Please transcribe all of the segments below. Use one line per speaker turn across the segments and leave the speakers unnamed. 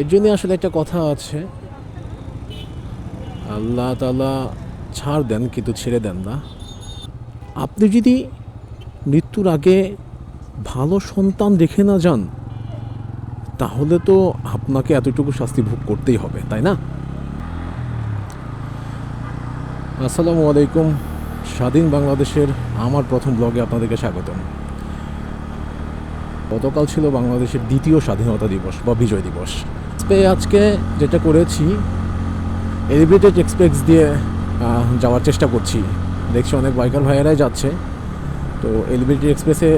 এর জন্য আসলে একটা কথা আছে। আল্লাহ তালা ছাড় দেন কিন্তু ছেড়ে দেন না। আপনি যদি মৃত্যুর আগে ভালো সন্তান দেখে না যান, তাহলে তো আপনাকে এতটুকু শাস্তি ভোগ করতেই হবে, তাই না? আসসালামু আলাইকুম, স্বাধীন বাংলাদেশের আমার প্রথম ব্লগে আপনাদেরকে স্বাগতম। গতকাল ছিল বাংলাদেশের দ্বিতীয় স্বাধীনতা দিবস বা বিজয় দিবস। পেয়ে আজকে যেটা করেছি এলিভেটেড এক্সপ্রেস দিয়ে যাওয়ার চেষ্টা করছি। দেখছি অনেক বাইকার ভাইয়েরাই যাচ্ছে। তো এলিভেটেড এক্সপ্রেসে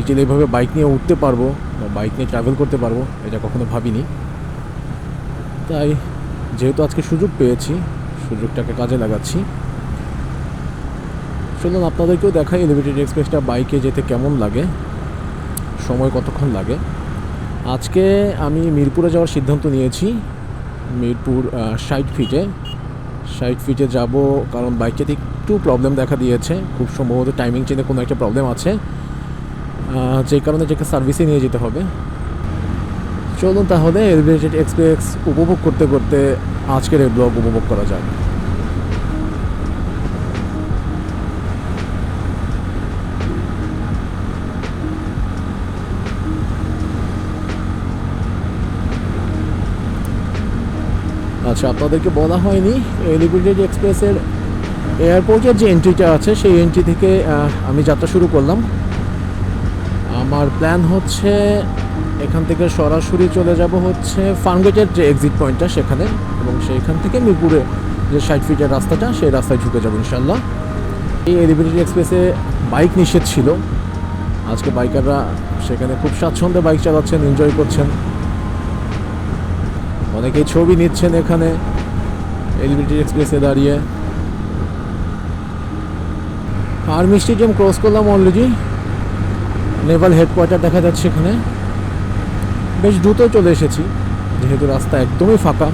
ইটেল এইভাবে বাইক নিয়ে উঠতে পারব বা বাইক নিয়ে ট্রাভেল করতে পারব, এটা কখনো ভাবিনি। তাই যেহেতু আজকে সুযোগ পেয়েছি, সুযোগটাকে কাজে লাগাচ্ছি। চলুন আপনাদেরকেও দেখাই এলিভেটেড এক্সপ্রেসটা বাইকে যেতে কেমন লাগে, সময় কতক্ষণ লাগে। আজকে আমি মিরপুরে যাওয়ার সিদ্ধান্ত নিয়েছি, মিরপুর ষাট ফিটে। ষাট ফিটে যাব কারণ বাইকটাতে একটু প্রবলেম দেখা দিয়েছে। খুব সম্ভবত টাইমিং চেনে কোনো একটা প্রবলেম আছে। যে কারণে এটাকে সার্ভিসে নিয়ে যেতে হবে। চলুন তাহলে এলিভেটেড এক্সপ্রেস উপভোগ করতে করতে আজকের এই ব্লগ উপভোগ করা যায় আচ্ছা আপনাদেরকে বলা হয়নি, এলিভেটেড এক্সপ্রেসের এয়ারপোর্টের যে এন্ট্রিটা আছে, সেই এন্ট্রি থেকে আমি যাত্রা শুরু করলাম। আমার প্ল্যান হচ্ছে, এখান থেকে সরাসরি চলে যাব হচ্ছে ফার্মগেটের যে এক্সিট পয়েন্টটা সেখানে এবং সেইখান থেকে মিরপুরে যে ষাট ফিটের রাস্তাটা, সেই রাস্তায় ঢুকে যাব ইনশাল্লাহ এই এলিভেটেড এক্সপ্রেসে বাইক নিষেধ ছিল। আজকে বাইকাররা সেখানে খুব স্বাচ্ছন্দ্যে বাইক চালাচ্ছেন এনজয় করছেন। অনেকেই ছবি নিচ্ছেন এখানে এলিভেটেড এক্সপ্রেসে দাঁড়িয়ে। আর্মি স্টেডিয়াম ক্রস করলাম অলরেডি নেভাল হেডকোয়ার্টার দেখা যাচ্ছে এখানে। বেশ দ্রুত চলে এসেছি, যেহেতু রাস্তা একদমই ফাঁকা।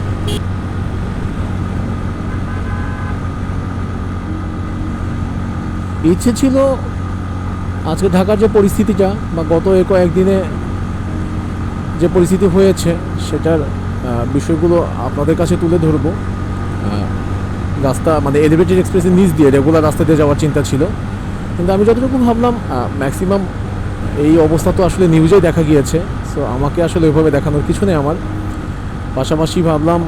ইচ্ছে ছিল আজকে ঢাকার যে পরিস্থিতিটা, বা গত এ কয়েকদিনে যে পরিস্থিতি হয়েছে, সেটার বিষয়গুলো আপনাদের কাছে তুলে ধরবো। রাস্তা মানে এলিভেটেড এক্সপ্রেসের নিচ দিয়ে রেগুলার রাস্তা দিয়ে যাওয়ার চিন্তা ছিল। কিন্তু আমি যতটুকু ভাবলাম ম্যাক্সিমাম এই অবস্থা তো আসলে নিউজেই দেখা গিয়েছে। সো আমাকে আসলে ওইভাবে দেখানোর কিছু নেই আমার। পাশাপাশি ভাবলাম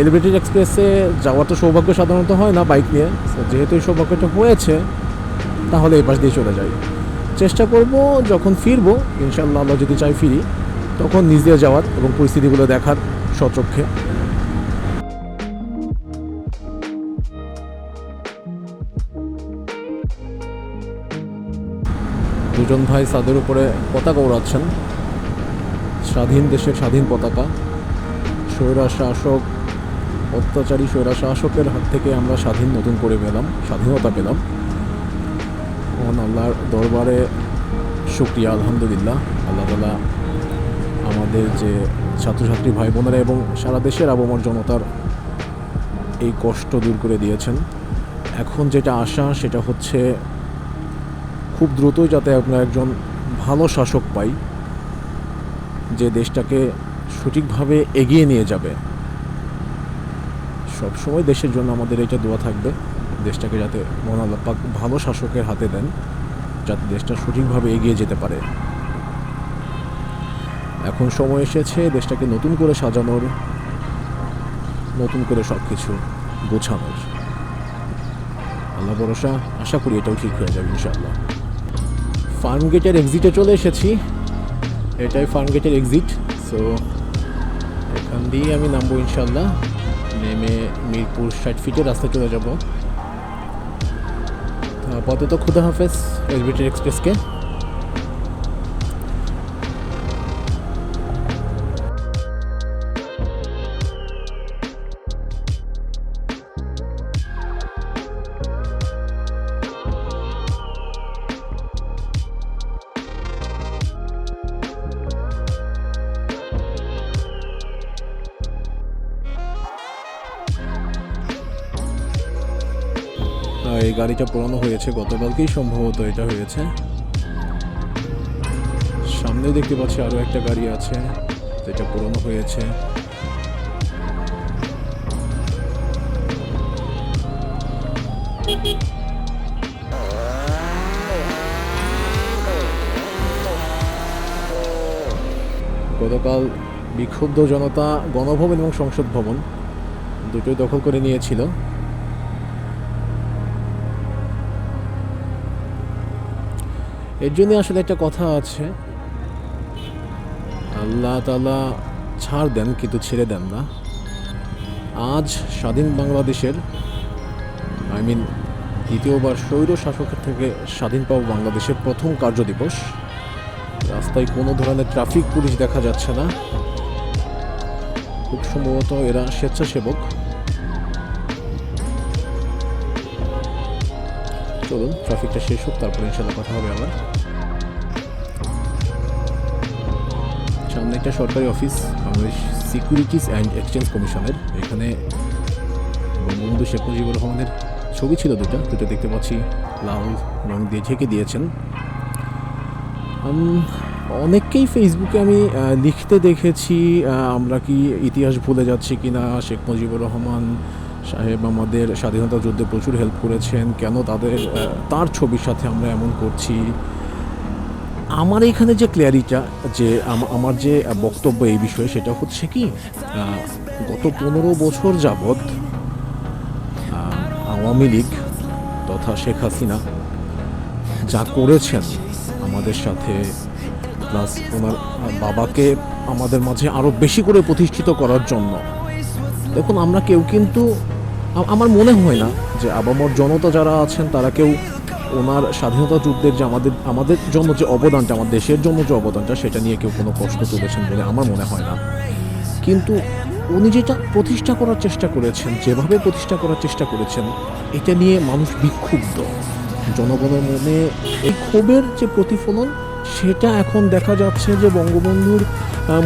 এলিভেটেড এক্সপ্রেসে যাওয়ার তো সৌভাগ্য সাধারণত হয় না বাইক নিয়ে। যেহেতু এই সৌভাগ্যটা হয়েছে, তাহলে এই পাশ দিয়ে চলে যাই। চেষ্টা করব যখন ফিরবো ইনশাল্লাহ আল্লাহ যদি চাই ফিরি, তখন নিজ দিয়ে যাওয়ার এবং পরিস্থিতিগুলো দেখার। সচক্ষে। দুজন ভাই সাদের উপরে পতাকা উড়াচ্ছেন স্বাধীন দেশের স্বাধীন পতাকা। স্বৈরা শাসক, অত্যাচারী স্বৈরা শাসকের হাত থেকে আমরা স্বাধীন নতুন করে পেলাম, স্বাধীনতা পেলাম। আল্লাহর দরবারে শুক্রিয়া, আলহামদুলিল্লাহ। আল্লাহ তালা আমাদের যে ছাত্রছাত্রী ভাই বোনেরা এবং সারা দেশের আবমর জনতার এই কষ্ট দূর করে দিয়েছেন। এখন যেটা আশা, সেটা হচ্ছে খুব দ্রুতই যাতে আমরা একজন ভালো শাসক পাই, যে দেশটাকে সঠিকভাবে এগিয়ে নিয়ে যাবে। সবসময় দেশের জন্য আমাদের এটা দোয়া থাকবে, দেশটাকে যাতে মহান ভালো শাসকের হাতে দেন, যাতে দেশটা সঠিকভাবে এগিয়ে যেতে পারে। এখন সময় এসেছে দেশটাকে নতুন করে সাজানোর, নতুন করে সব কিছু গোছানোর। আল্লাহ ভরসা, আশা করি এটাও ঠিক হয়ে যাবে ইনশাআল্লাহ। ফার্ম গেটের এক্সিটে চলে এসেছি। এটাই ফার্ম গেটের এক্সিট সো এখান দিয়ে আমি নামবো ইনশাল্লাহ নেমে মিরপুর ষাট ফিটের রাস্তায় চলে যাব। যাব তো খুদা হাফেজ এলবিটের এক্সপ্রেসকে গাড়িটা পোড়ানো হয়েছে, গতকালকেই সম্ভবত এটা হয়েছে। সামনে দেখতে পাচ্ছি আরও একটা গাড়ি আছে, যেটা পোড়ানো হয়েছে। গতকাল বিক্ষুব্ধ জনতা গণভবন এবং সংসদ ভবন দুটোই দখল করে নিয়েছিল। এর জন্য আসলে একটা কথা আছে। আল্লাহ তালা ছাড় দেন কিন্তু ছেড়ে দেন না। আজ স্বাধীন বাংলাদেশের আই মিন দ্বিতীয়বার স্বৈর শাসকের থেকে স্বাধীন পাওয়া বাংলাদেশের প্রথম কার্য দিবস। রাস্তায় কোনো ধরনের ট্রাফিক পুলিশ দেখা যাচ্ছে না। খুব সম্ভবত এরা স্বেচ্ছাসেবক। চলুন ট্রাফিকটা শেষ হোক, তারপরে ইনশাল্লাহ কথা হবে আবার। সামনে একটা সরকারি office, Bangladesh securities and exchange কমিশনের এখানে বঙ্গবন্ধু শেখ মুজিবুর রহমানের ছবি ছিল দুটো দুটো দেখতে পাচ্ছি। লাল রং দিয়ে ঢেকে দিয়েছেন। অনেককেই ফেসবুকে আমি লিখতে দেখেছি আমরা কি ইতিহাস ভুলে যাচ্ছি কি না শেখ মুজিবুর রহমান সাহেব আমাদের স্বাধীনতা যুদ্ধে প্রচুর হেল্প করেছেন। কেন তাদের তার ছবির সাথে আমরা এমন করছি? আমার এখানে যে ক্লিয়ারিটা যে আম- আমার যে বক্তব্য এই বিষয়ে, সেটা হচ্ছে কি গত পনেরো বছর যাবৎ আওয়ামী লীগ তথা শেখ হাসিনা যা করেছেন আমাদের সাথে প্লাস ওনার বাবাকে আমাদের মাঝে আরও বেশি করে প্রতিষ্ঠিত করার জন্য। দেখুন, আমরা কেউ কিন্তু আমার মনে হয় না যে আবামর জনতা যারা আছেন, তারা কেউ ওনার স্বাধীনতা যুদ্ধের যে আমাদের আমাদের জন্য যে অবদানটা, আমার দেশের জন্য যে অবদানটা, সেটা নিয়ে কেউ কোনো কষ্ট তুলেছেন বলে আমার মনে হয় না। কিন্তু উনি যেটা প্রতিষ্ঠা করার চেষ্টা করেছেন, যেভাবে প্রতিষ্ঠা করার চেষ্টা করেছেন, এটা নিয়ে মানুষ বিক্ষুব্ধ। জনগণের মনে এই ক্ষোভের যে প্রতিফলন, সেটা এখন দেখা যাচ্ছে যে বঙ্গবন্ধুর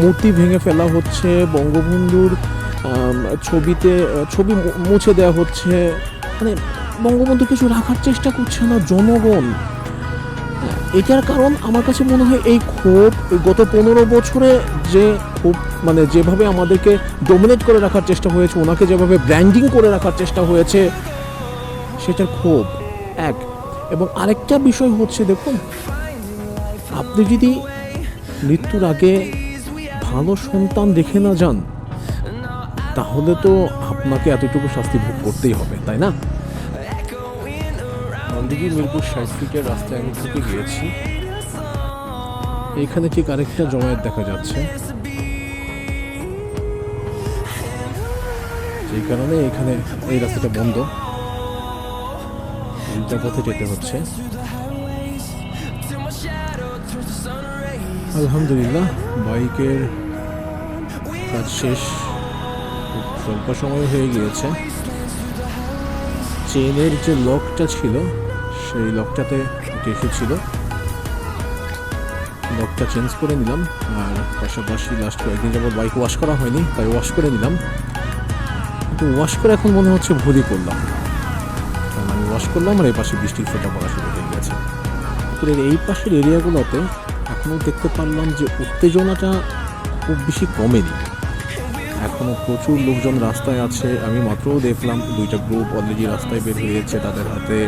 মূর্তি ভেঙে ফেলা হচ্ছে, বঙ্গবন্ধুর ছবিতে ছবি মুছে দেওয়া হচ্ছে। মানে বঙ্গবন্ধু কিছু রাখার চেষ্টা করছে না জনগণ। এটার কারণ আমার কাছে মনে হয় এই ক্ষোভ গত পনেরো বছরে যে ক্ষোভ মানে যেভাবে আমাদেরকে ডোমিনেট করে রাখার চেষ্টা হয়েছে, ওনাকে যেভাবে ব্র্যান্ডিং করে রাখার চেষ্টা হয়েছে, সেটার ক্ষোভ এক। এবং আরেকটা বিষয় হচ্ছে, দেখুন, আপনি যদি মৃত্যুর আগে ভালো সন্তান দেখে না যান তাহলে তো আপনাকে এতটুকু শাস্তি ভোগ করতেই হবে তাই না? নন্দীজি মিরপুর ষাট রাস্তায় আমি ঢুকে গিয়েছি। এখানে ঠিক আরেকটা জমায়েত দেখা যাচ্ছে। যেই কারণে এখানে এই রাস্তাটা বন্ধ। উল্টা পথে যেতে হচ্ছে। আলহামদুলিল্লাহ বাইকের কাজ শেষ। খুব স্বল্প সময় হয়ে গিয়েছে। চেনের যে লকটা ছিল, সেই লকটাতে রেখে ছিল লকটা চেঞ্জ করে নিলাম, আর পাশাপাশি লাস্ট কয়েকদিন যাবত বাইক ওয়াশ করা হয়নি, তাই ওয়াশ করে নিলাম। কিন্তু ওয়াশ করে এখন মনে হচ্ছে ভুলই করলাম। কারণ আমি ওয়াশ করলাম, আর এই পাশে বৃষ্টির ফোটা পড়া শুরু হয়ে গেছে। পুকুরের এই পাশের এরিয়াগুলোতে এখনও দেখতে পারলাম যে উত্তেজনাটা খুব বেশি কমেনি। এখনও প্রচুর লোকজন রাস্তায় আছে। আমি মাত্রও দেখলাম দুইটা গ্রুপ অলরেডি রাস্তায় বের হয়েছে তাদের হাতে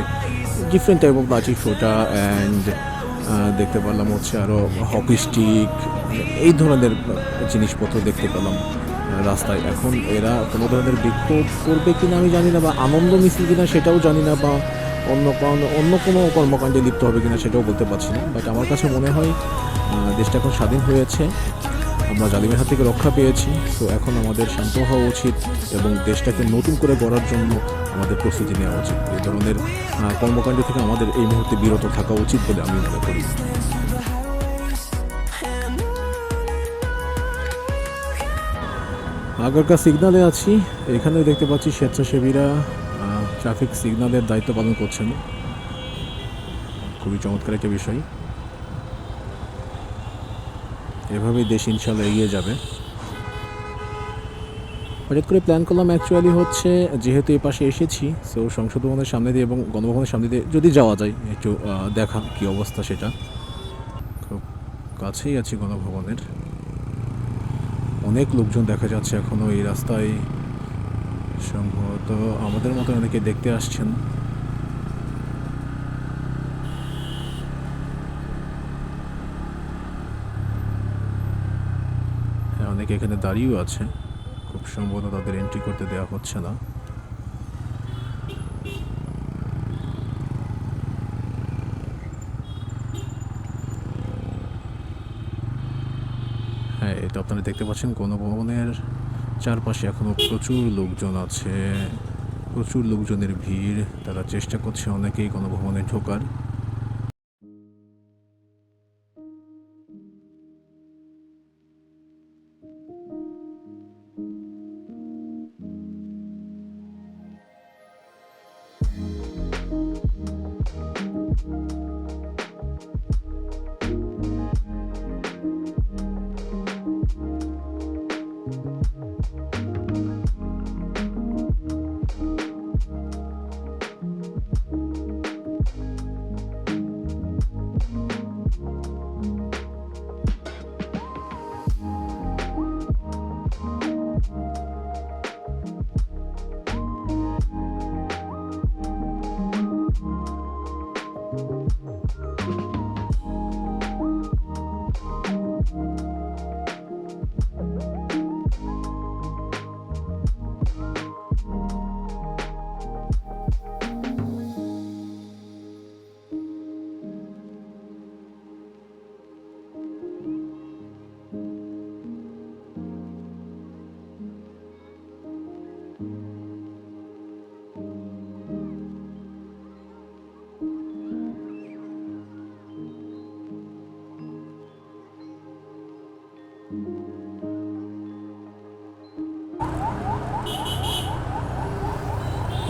ডিফারেন্ট টাইপ অফ লাঠি ফোটা অ্যান্ড দেখতে পারলাম হচ্ছে আরও হকি স্টিক এই ধরনের জিনিসপত্র দেখতে পেলাম রাস্তায়। এখন এরা কোনো ধরনের বিক্ষোভ করবে কিনা আমি জানি না বা আনন্দ মিছিল কিনা সেটাও জানি না বা অন্য কোনো অন্য কোনো কর্মকাণ্ডে লিপ্ত হবে কিনা সেটাও বলতে পারছি না। বাট আমার কাছে মনে হয় দেশটা এখন স্বাধীন হয়েছে। আমরা জালিমের হাত থেকে রক্ষা পেয়েছি, তো এখন আমাদের শান্ত হওয়া উচিত এবং দেশটাকে নতুন করে গড়ার জন্য আমাদের প্রস্তুতি নেওয়া উচিত। এই ধরনের কর্মকাণ্ড থেকে আমাদের এই মুহূর্তে বিরত থাকা উচিত বলে আমি মনে করি। আগারকা সিগনালে আছি এখানে দেখতে পাচ্ছি স্বেচ্ছাসেবীরা ট্রাফিক সিগনালের দায়িত্ব পালন করছেন। খুবই চমৎকার একটা বিষয়। এভাবেই দেশ ইনশাল্লাহ এগিয়ে যাবে। হঠাৎ করে প্ল্যান করলাম অ্যাকচুয়ালি হচ্ছে, যেহেতু এই পাশে এসেছি সো সংসদ ভবনের সামনে দিয়ে এবং গণভবনের সামনে দিয়ে যদি যাওয়া যায়, একটু দেখা কি অবস্থা সেটা। খুব কাছেই আছি গণভবনের। অনেক লোকজন দেখা যাচ্ছে এখনও এই রাস্তায়। সম্ভবত আমাদের মতো অনেকে দেখতে আসছেন। অনেকে এখানে দাঁড়িয়েও আছে। খুব সম্ভবত তাদের এন্ট্রি করতে দেওয়া হচ্ছে না। হ্যাঁ এটা আপনারা দেখতে পাচ্ছেন, গণভবনের চারপাশে এখনও প্রচুর লোকজন আছে। প্রচুর লোকজনের ভিড়, তারা চেষ্টা করছে অনেকেই কোনো ভবনে ঢোকার। Thank you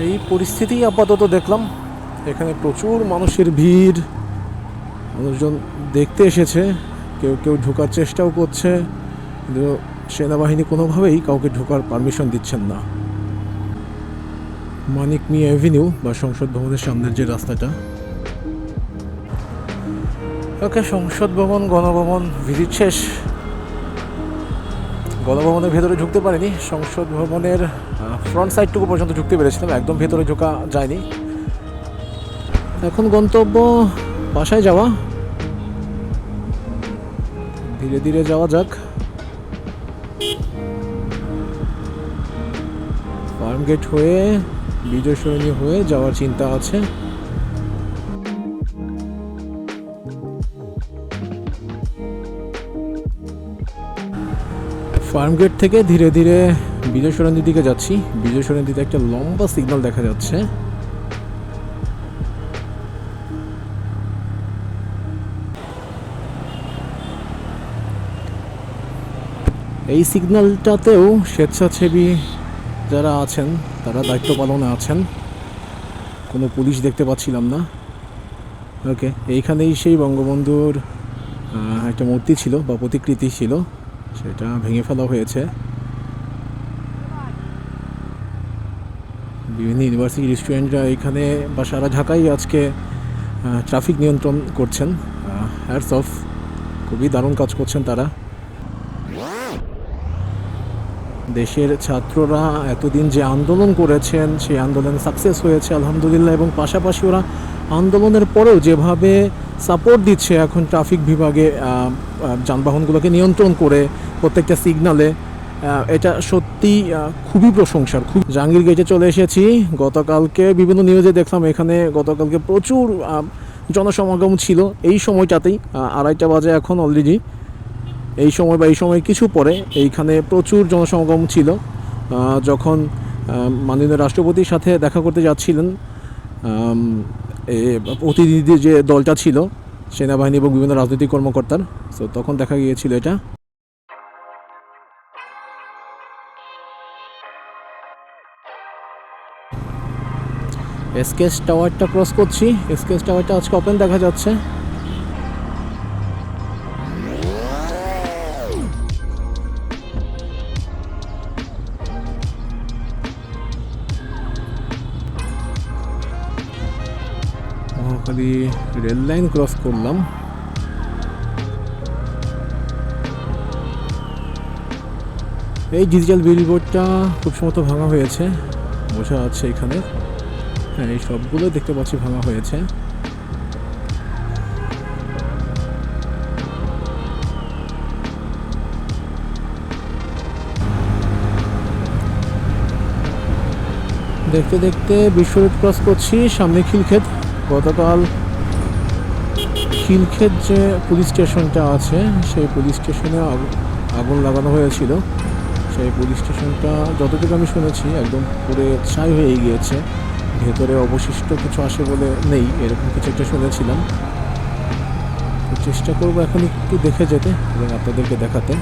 এই পরিস্থিতি আপাতত দেখলাম। এখানে প্রচুর মানুষের ভিড়। মানুষজন দেখতে এসেছে। কেউ কেউ ঢোকার চেষ্টাও করছে। কিন্তু সেনাবাহিনী কোনোভাবেই কাউকে ঢোকার পারমিশন দিচ্ছেন না। মানিক মিয়া অ্যাভিনিউ বা সংসদ ভবনের সামনের যে রাস্তাটা। ওকে, সংসদ ভবন, গণভবন, ভিজিট শেষ। গণভবনের ভেতরে ঢুকতে পারিনি, সংসদ ভবনের ফ্রন্ট সাইডটুকু পর্যন্ত ঢুকতে পেরেছিলাম, একদম ভেতরে ঢোকা যায়নি। এখন গন্তব্য বাসায় যাওয়া। ধীরে ধীরে যাওয়া যাক। ফার্ম গেট হয়ে বিজয় সরণী হয়ে যাওয়ার চিন্তা আছে। ফার্ম গেট থেকে ধীরে ধীরে বিজয় সরণির দিকে যাচ্ছি। বিজয় সরণিতে একটা লম্বা সিগন্যাল দেখা যাচ্ছে। এই সিগন্যালটাতেও স্বেচ্ছাসেবী যারা আছেন, তারা দায়িত্ব পালনে আছেন। কোনো পুলিশ দেখতে পাচ্ছিলাম না। ওকে এইখানেই সেই বঙ্গবন্ধুর একটা মূর্তি ছিল বা প্রতিকৃতি ছিল। সেটা ভেঙে ফেলা হয়েছে। বিভিন্ন ইউনিভার্সিটি স্টুডেন্টরা এখানে বা সারা ঢাকায় আজকে ট্রাফিক নিয়ন্ত্রণ করছেন। হ্যাটস অফ খুবই দারুণ কাজ করছেন তারা। দেশের ছাত্ররা এতদিন যে আন্দোলন করেছেন, সেই আন্দোলন সাকসেস হয়েছে, আলহামদুলিল্লাহ। এবং পাশাপাশি ওরা আন্দোলনের পরেও যেভাবে সাপোর্ট দিচ্ছে এখন ট্রাফিক বিভাগে যানবাহনগুলোকে নিয়ন্ত্রণ করে প্রত্যেকটা সিগনালে এটা সত্যি খুবই প্রশংসার। খুব জাহাঙ্গীর গেটে চলে এসেছি। গতকালকে বিভিন্ন নিউজে দেখলাম, এখানে গতকালকে প্রচুর জনসমাগম ছিল। এই সময়টাতেই আড়াইটা বাজে এখন অলরেডি এই সময় বা এই সময় কিছু পরে এইখানে প্রচুর জনসমাগম ছিল। যখন মাননীয় রাষ্ট্রপতির সাথে দেখা করতে যাচ্ছিলেন প্রতিনিধি যে দলটা ছিল, সেনাবাহিনী এবং বিভিন্ন রাজনৈতিক কর্মকর্তার, তো তখন দেখা গিয়েছিল এটা। এসকেস টাওয়ারটা ক্রস করছি। এসকেস টাওয়ারটা আজকে ওপেন দেখা যাচ্ছে। রেল লাইন ক্রস করলাম। এই ডিজিটাল বিলবোর্ডটা খুব সম্ভবত ভাঙা হয়েছে, বোঝা আছে এখানে। হ্যাঁ এই সবগুলো দেখতে পাচ্ছি ভাঙা হয়েছে। দেখতে দেখতে বিশ্বরোড ক্রস করছি, সামনে খিলক্ষেত, গতকাল খিলক্ষেত যে পুলিশ স্টেশনটা আছে, সেই পুলিশ স্টেশনে আগ- আগুন লাগানো হয়েছিল। সেই পুলিশ স্টেশনটা যতটুকু আমি শুনেছি, একদম পুরে ছাই হয়ে গিয়েছে। ভেতরে অবশিষ্ট কিছু আসে বলে নেই, এরকম কিছু একটা শুনেছিলাম। চেষ্টা করব এখন একটু দেখে যেতে এবং আপনাদেরকে দেখাতে।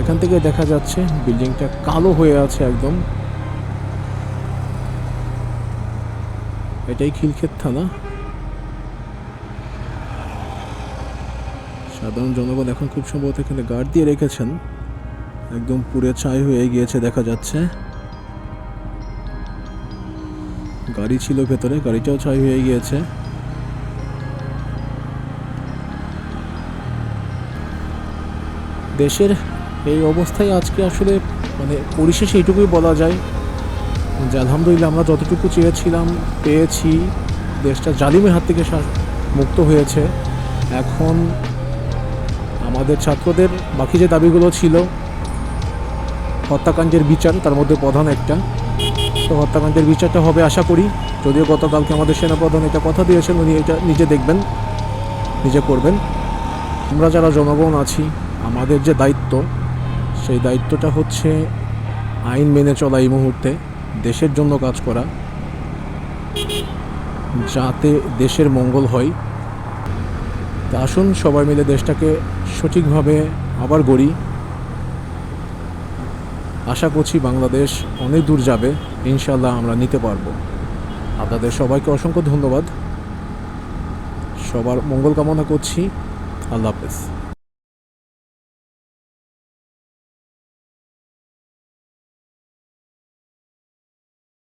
এখান থেকে দেখা যাচ্ছে, বিল্ডিংটা কালো হয়ে আছে একদম। এটাই খিলক্ষেত থানা। সাধারণ জনগণ এখন খুব সম্ভবত এখানে গার্ড দিয়ে রেখেছেন। একদম পুরে ছাই হয়ে গিয়েছে, দেখা যাচ্ছে। গাড়ি ছিল ভেতরে, গাড়িটাও ছাই হয়ে গিয়েছে। দেশের এই অবস্থায় আজকে আসলে মানে পরিশেষে এইটুকুই বলা যায় যে আলহামদুলিল্লাহ আমরা যতটুকু চেয়েছিলাম, পেয়েছি, দেশটা জালিমের হাত থেকে মুক্ত হয়েছে। এখন আমাদের ছাত্রদের বাকি যে দাবিগুলো ছিল, হত্যাকাণ্ডের বিচার, তার মধ্যে প্রধান একটা। তো হত্যাকাণ্ডের বিচারটা হবে আশা করি। যদিও গতকালকে আমাদের সেনাপ্রধান এটা কথা দিয়েছেন, উনি এটা নিজে দেখবেন, নিজে করবেন। আমরা যারা জনগণ আছি, আমাদের যে দায়িত্ব, সেই দায়িত্বটা হচ্ছে আইন মেনে চলা এই মুহূর্তে, দেশের জন্য কাজ করা, যাতে দেশের মঙ্গল হয়। তা আসুন, সবাই মিলে দেশটাকে সঠিকভাবে আবার গড়ি। আশা করছি বাংলাদেশ অনেক দূর যাবে ইনশাল্লাহ আমরা নিতে পারব। আপনাদের সবাইকে অসংখ্য ধন্যবাদ। সবার মঙ্গল কামনা করছি। আল্লাহ হাফেজ।